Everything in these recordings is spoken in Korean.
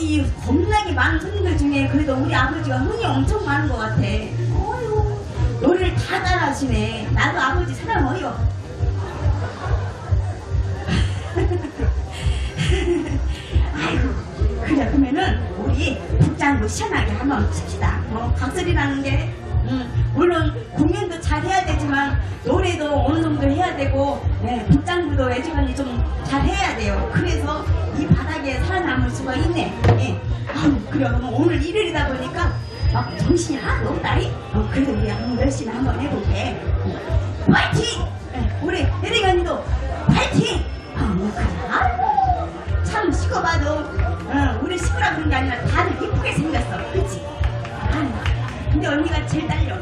여기 겁나게 많은 손님들 중에 그래도 우리 아버지가 흥이 엄청 많은 것 같아. 어휴 노래를 다 따라하시네. 나도 아버지 사랑 어요. 아이고 그래 그러면은 우리 북장구 시원하게 한번 칩시다 어, 각설이라는 게 음, 물론 정도 해야 되고 네, 북장구도 애주간이 좀잘 해야 돼요 그래서 이 바닥에 살아남을 수가 있네 예. 아우, 그래 그럼 오늘 일요일이다 보니까 막 정신이 하나도 없다이 어, 그래도 우리 한번 열심히 한번 해볼게 어, 파이팅! 예, 우리 혜리언니도 파이팅! 아, 뭐 그래 참 식어봐도 어, 우리 식구라 그런 게 아니라 다들 이쁘게 생겼어 그치? 아유, 근데 언니가 제일 딸려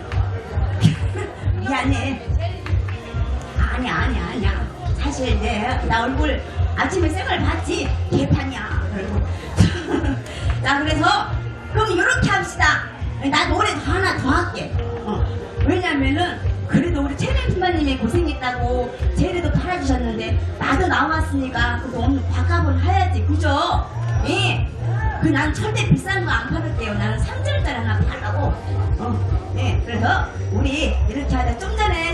미안해 사실 내나 얼굴 아침에 쌩을 봤지 개판이야 그리고 나 그래서 그럼 이렇게 합시다 나 노래 더 하나 더 할게 어, 왜냐면은 그래도 우리 최민 부마님이 고생했다고 제리도 팔아주셨는데 나도 나왔으니까 그래도 오늘 밥값은 해야지 그죠? 예. 그 난 절대 비싼 거 안 팔을게요. 나는 3절짜리 하나 팔라고. 어. 예. 그래서 우리 이렇게 하다 좀 전에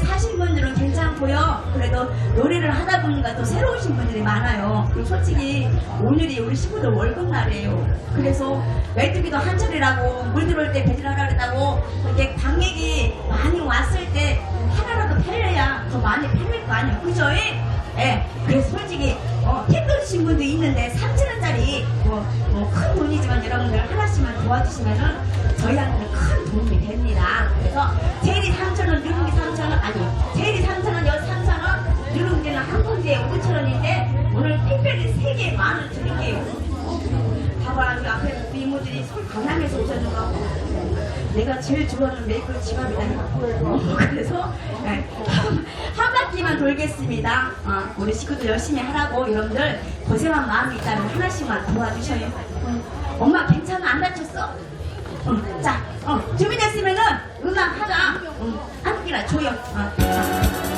노래를 하다 보니까 또 새로 오신 분들이 많아요. 그리고 솔직히 오늘이 우리 식구들 월급날이에요. 그래서 메뚜기도 한철이라고 물 들어올 때 배달하라 그랬다고 이렇게 관객이 많이 왔을 때 하나라도 팔려야 더 많이 팔릴 거 아니에요. 그죠? 예? 예. 그래서 솔직히 어, 팁 주신 분도 있는데 3천원짜리 뭐, 뭐 큰 돈이지만 여러분들 하나씩만 도와주시면은 저희한테는 큰 도움이 됩니다. 그래서 제일이 3천원, 누룽지 3천원 아니 제일이 3천원, 여기 3천원, 봐봐, 저 앞에 우리 이모들이 서울 강남에서 오셨는 거 내가 제일 좋아하는 메이크업 지갑이다. 어, 그래서 네, 한, 한 바퀴만 돌겠습니다. 어, 우리 식구들 열심히 하라고 여러분들 고생한 마음이 있다면 하나씩만 도와주셔요. 어, 엄마 괜찮아? 안 다쳤어? 어, 자, 어, 준비됐으면은 음악 하자. 어. 어, 자,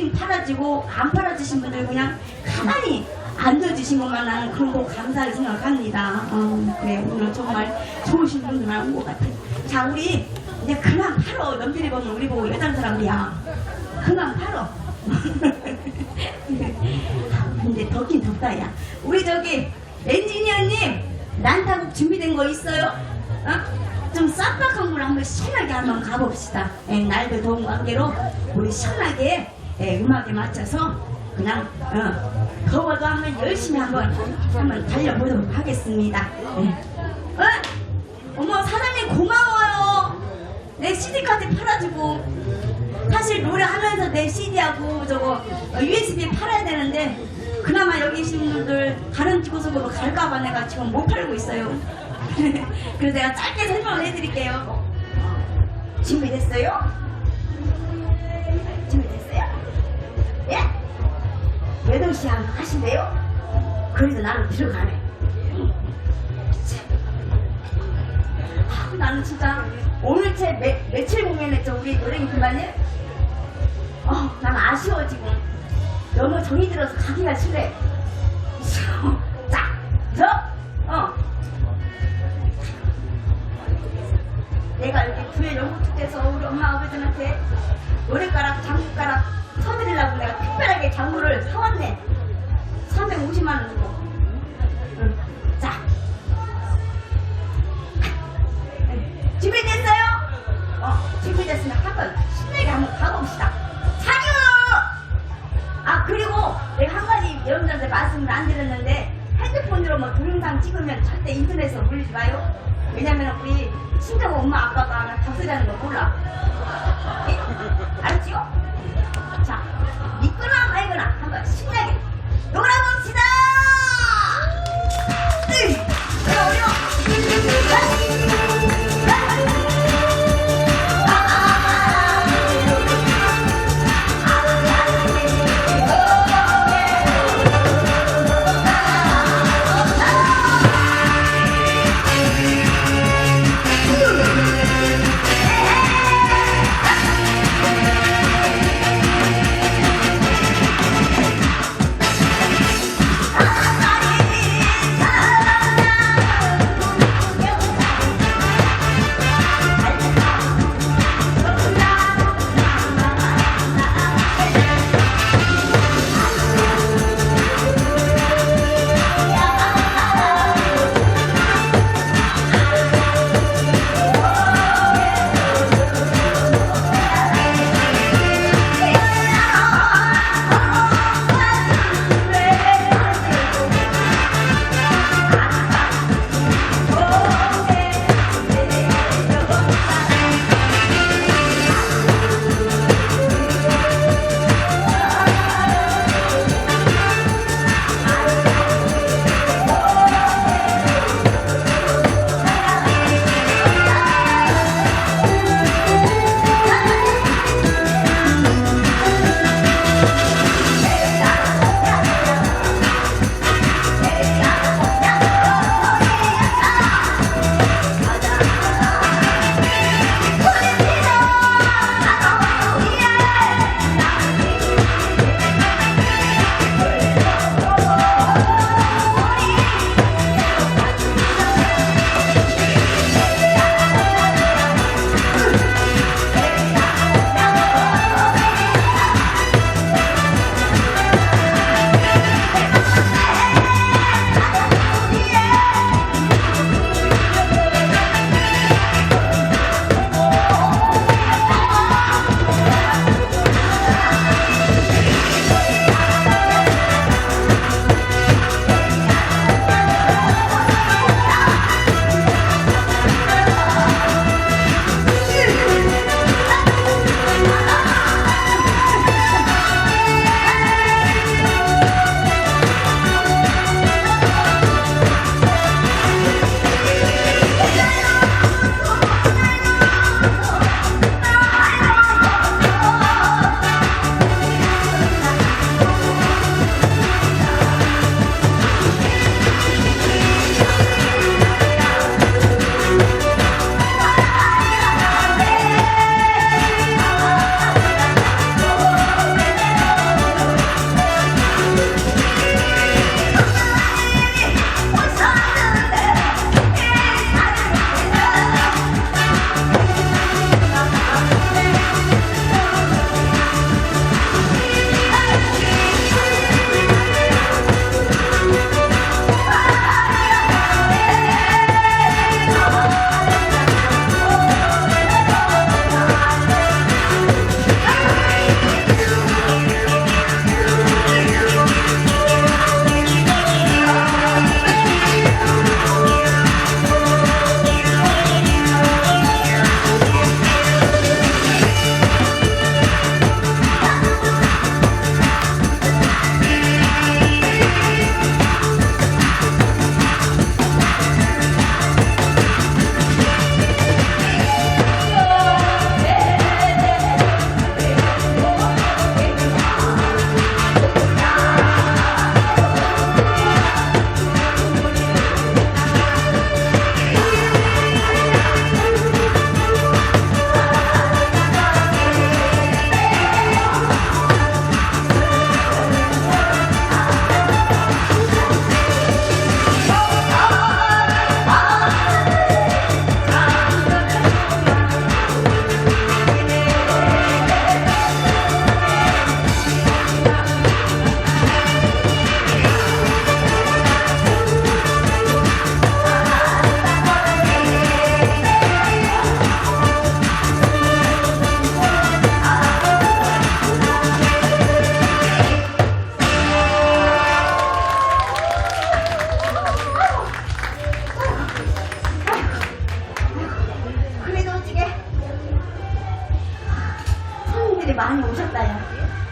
거진 팔아지고 안 팔아주신 분들 그냥 가만히 앉아주신 것만 나는 그런 거 감사하게 생각합니다. 어, 그래 오늘 정말 좋으신 분들만 온 것 같아. 자 우리 이제 그만 팔어. 넘들이 보면 우리 보고 여장 사람이야. 그만 팔어. 근데 덥긴 덥다 야. 우리 저기 엔지니어님 난타국 준비된 거 있어요? 어? 좀 쌈박한 걸 한번 시원하게 한번 가봅시다. 예, 날도 더운 관계로 우리 시원하게 예, 음악에 맞춰서 그냥 어, 더워도 한번 열심히 한번 한번 달려보도록 하겠습니다. 예. 어? 어머 사장님 고마워요. 내 CD 카드 팔아주고 사실 노래하면서 내 CD하고 저거 USB 팔아야 되는데 그나마 여기 계신 분들 다른 곳으로 갈까봐 내가 지금 못 팔고 있어요. 그래서 내가 짧게 설명을 해드릴게요. 준비됐어요? 준비됐어요? 8시 하면 하신대요? 그래서 나는 들어가네. 아, 나는 진짜 오늘 제 매, 며칠 공연했죠 우리 노래기 그만이? 어, 난 아쉬워 지금 너무 정이 들어서 가기가 싫래 자, 저, 어. 내가 이렇게 부에 영국 돼서 우리 엄마 아버지한테 노래가락 장국가락 서드리려고 내가 특별하게 장구를 사왔네. 350만 원 주고. 응. 자. 준비됐어요? 어, 준비됐으면 한번 신나게 한번 가봅시다. 자유! 아, 그리고 내가 한 가지 여러분들한테 말씀을 안 드렸는데 핸드폰으로 뭐 동영상 찍으면 절대 인터넷에 올리지 마요. 왜냐면 우리 친정 엄마 아빠가 나 덕수라는 거 몰라. 예? 알았지요? 자, 믿거나 말거나 한번 신나게 놀아봅시다! 으이! 어려워,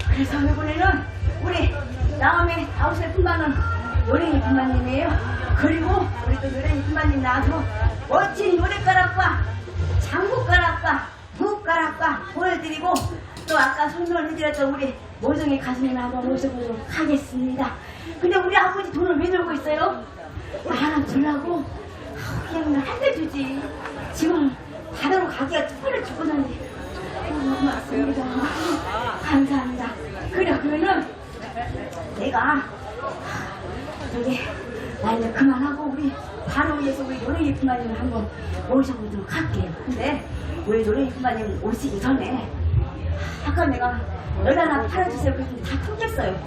그래서 이번에는 우리 다음에 나오실 분만은 노랭이 분만님이에요. 그리고 우리 또 노랭이 분만님 나와서 멋진 노래가락과 장구가락과 무가락과 보여드리고 또 아까 설명해드렸던 우리 모종의 가수님 한번 모셔보도록 하겠습니다. 근데 우리 아버지 돈을 왜 들고 있어요? 나 하나 주려고 그냥 한대 주지. 지금 바다로 가기가 쭈그려 죽었는데 고맙습니다. 감사합니다. 그래, 그러면은 내가 저기 나 이제 그만하고 우리 바로 위에서 우리 노래이 부마님을 한번 모셔보도록 할게요. 근데 우리 노래이 부마님 오시기 전에 아까 내가 열하나 팔아주세요 그랬더니 다 통겼어요.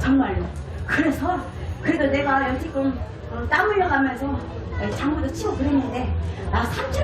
정말로. 그래서 그래도 내가 지금 어, 땀 흘려가면서 장구도 치고 그랬는데 나 3천